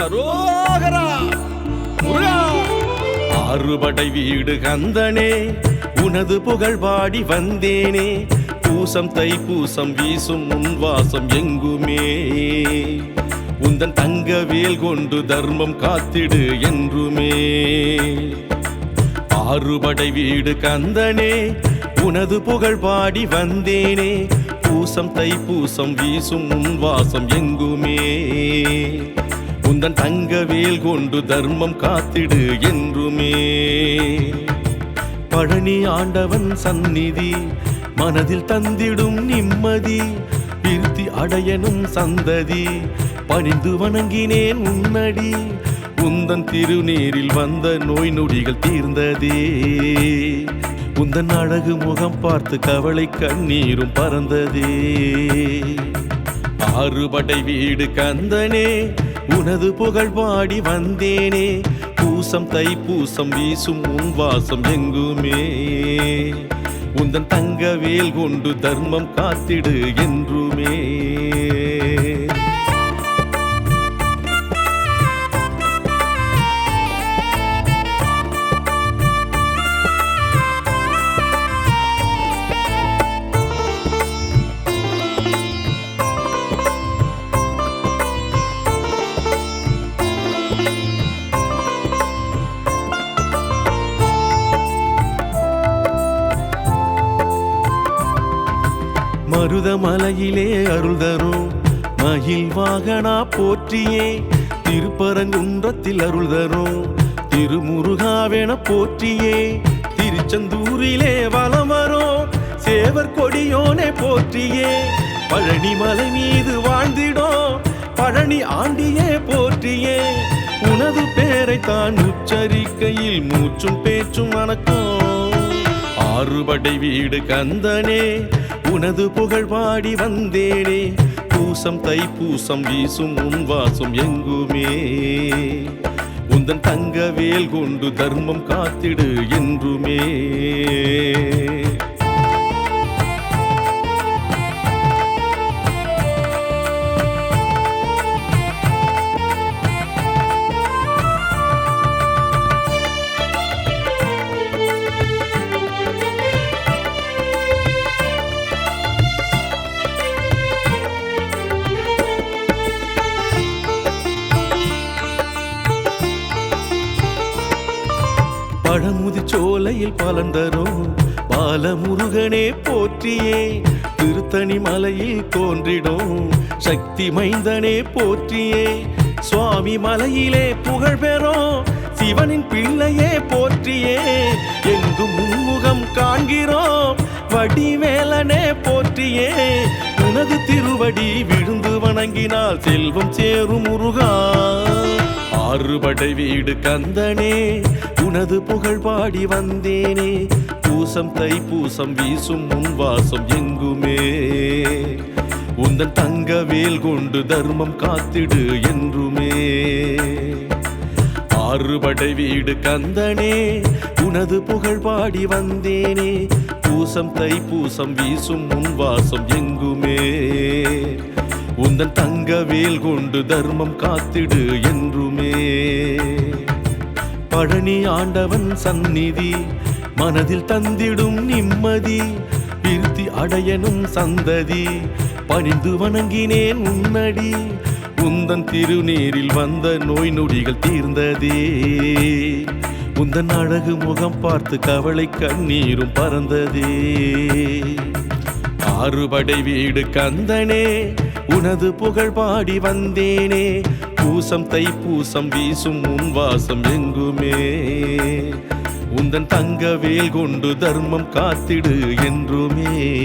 அரோகரா முருகா வீடு கந்தனே உனது புகழ் பாடி வந்தேனே. பூசம் தை பூசம் வீசும் உன் எங்குமே. உந்தன் தங்க வேல் கொண்டு தர்மம் காத்திடு என்றுமே. ஆறுபடை வீடு கந்தனே உனது புகழ் பாடி வந்தேனே. பூசம் தை பூசம் வீசும் உன் வாசம் எங்குமே. உந்தன் தங்க வேல் கொண்டு தர்மம் காத்திடு என்றுமே. பழனி ஆண்டவன் சந்நிதி மனதில் தந்திடும் நிம்மதி விருத்தி அடையனும் சந்ததி பணிந்து வணங்கினேன் உன்னடி. உந்தன் திருநீரில் வந்த நோய் நொடிகள் தீர்ந்ததே. உந்தன் அழகு முகம் பார்த்து கவலை கண்ணீரும் பறந்ததே. ஆறுபடை வீடு கந்தனே உனது புகழ் பாடி வந்தேனே. பூசம் தை பூசம் வீசும் உன் வாசம் எங்குமே. உந்தன் தங்க வேல் கொண்டு தர்மம் காத்திடு என்றுமே. மருதமலையிலே அருள் தரும். மகிழ் வாகனா போற்றியே திருப்பரங்குன்றத்தில் அருள் தரும். திருமுருகாவென போற்றியே திருச்செந்தூரிலே வலம் வரும். சேவர் கொடியோனே போற்றியே பழனி மலை மீது வாழ்ந்திடும். பழனி ஆண்டியே போற்றியே உனது பேரை தான் உச்சரிக்கையில் மூச்சும் பேச்சும் வணக்கம் ஆறுபடை வீடு கந்தனே உனது புகழ் பாடி வந்தேனே. பூசம் தை பூசம் வீசும் உன் வாசம் எங்குமே. உந்தன் தங்க வேல் கொண்டு தர்மம் காத்திடு என்றுமே. பழமுதி சோலையில் பலன் தரும் பாலமுருகனே போற்றியே திருத்தணி மலையில் தோன்றிடும். சக்தி மைந்தனே போற்றியே சுவாமி மலையிலே புகழ் பெறும். சிவனின் பிள்ளையே போற்றியே எங்கு முன்முகம் காண்கிறோம். வடிவேலனே போற்றியே உனது திருவடி விழுந்து வணங்கினால் செல்வம் சேரும் முருகா. ஆறுபடை வீடு கந்தனே உனது புகழ் பாடி வந்தேனே. பூசம் தை பூசம் வீசும் உன் வாசம் எங்குமே. உந்தன் தங்க வேல் கொண்டு தர்மம் காத்திடு என்றுமே. ஆறுபடை வீடு கந்தனே உனது புகழ் பாடி வந்தேனே. பூசம் தை பூசம் வீசும் உன் வாசம் எங்குமே. உந்தன் தங்க வேல் கொண்டு தர்மம் காத்திடு என்றுமே. பழனி ஆண்டவன் சந்நிதி மனதில் தந்திடும் நிம்மதி விருத்தி அடையனும் சந்ததி பணிந்து வணங்கினேன் உன்னடி. உந்தன் திருநீரில் வந்த நோய் நொடிகள் தீர்ந்ததே. உந்தன் அழகு முகம் பார்த்து கவலை கண்ணீரும் பறந்ததே. ஆறுபடை வீடு கந்தனே உனது புகழ் பாடி வந்தேனே. பூசம் தை பூசம் வீசும் உன் வாசம் எங்குமே. உந்தன் தங்க வேல் கொண்டு தர்மம் காத்திடு என்றுமே.